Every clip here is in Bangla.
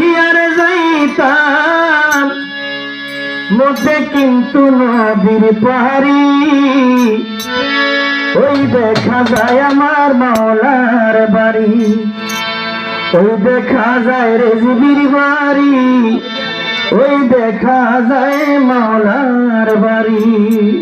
আর যাইতাম। মধ্যে কিন্তু নদীর পাহারি ওই দেখা যায় আমার মাওলার বাড়ি। ওই দেখা যায় রেজবির বাড়ি। ওই দেখা যায় মাওলার বাড়ি।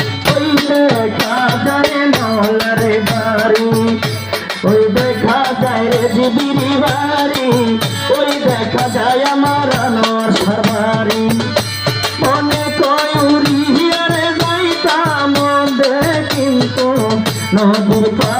নদীর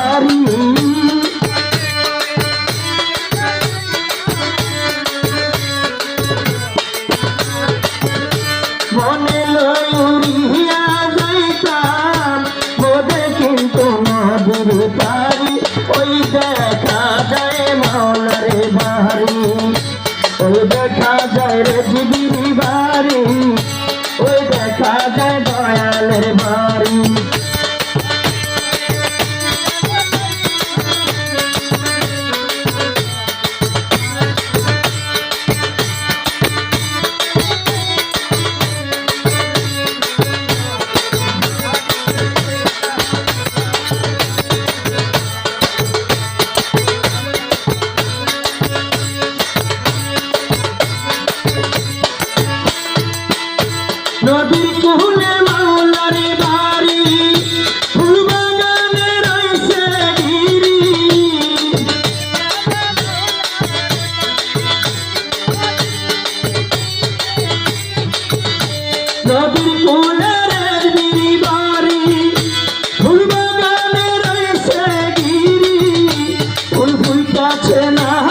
আছে না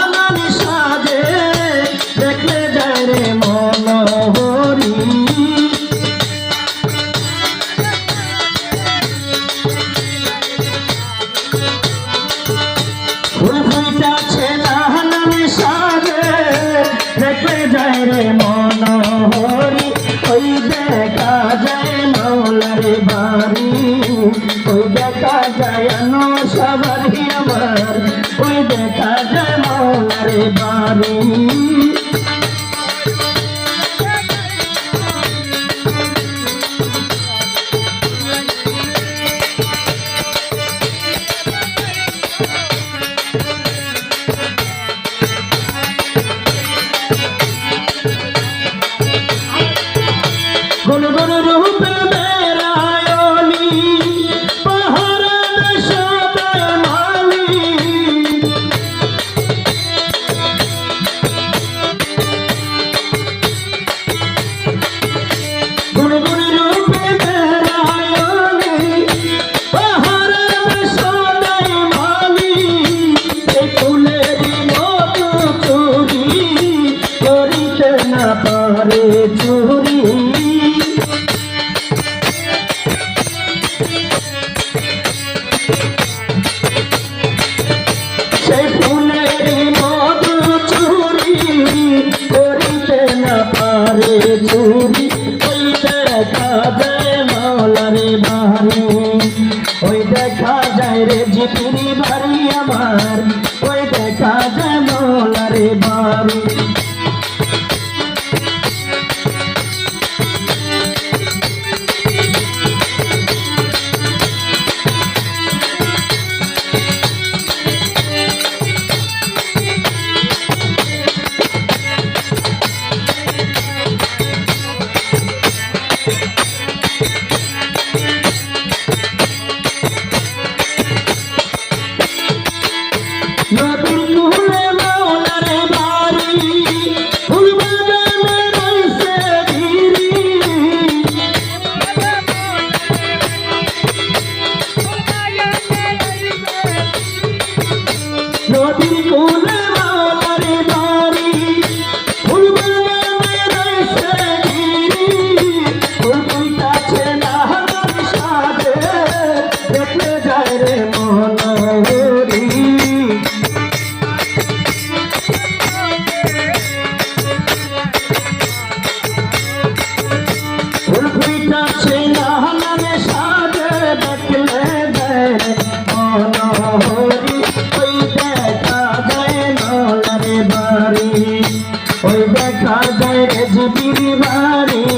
দেখা যায় মৌলার বাড়ি। ওই দেখা যায় সবারই আমার। ওই দেখা যায় মৌলার বাড়ি। পারে। ওই দেখা যায় রে জুটির বাড়ি।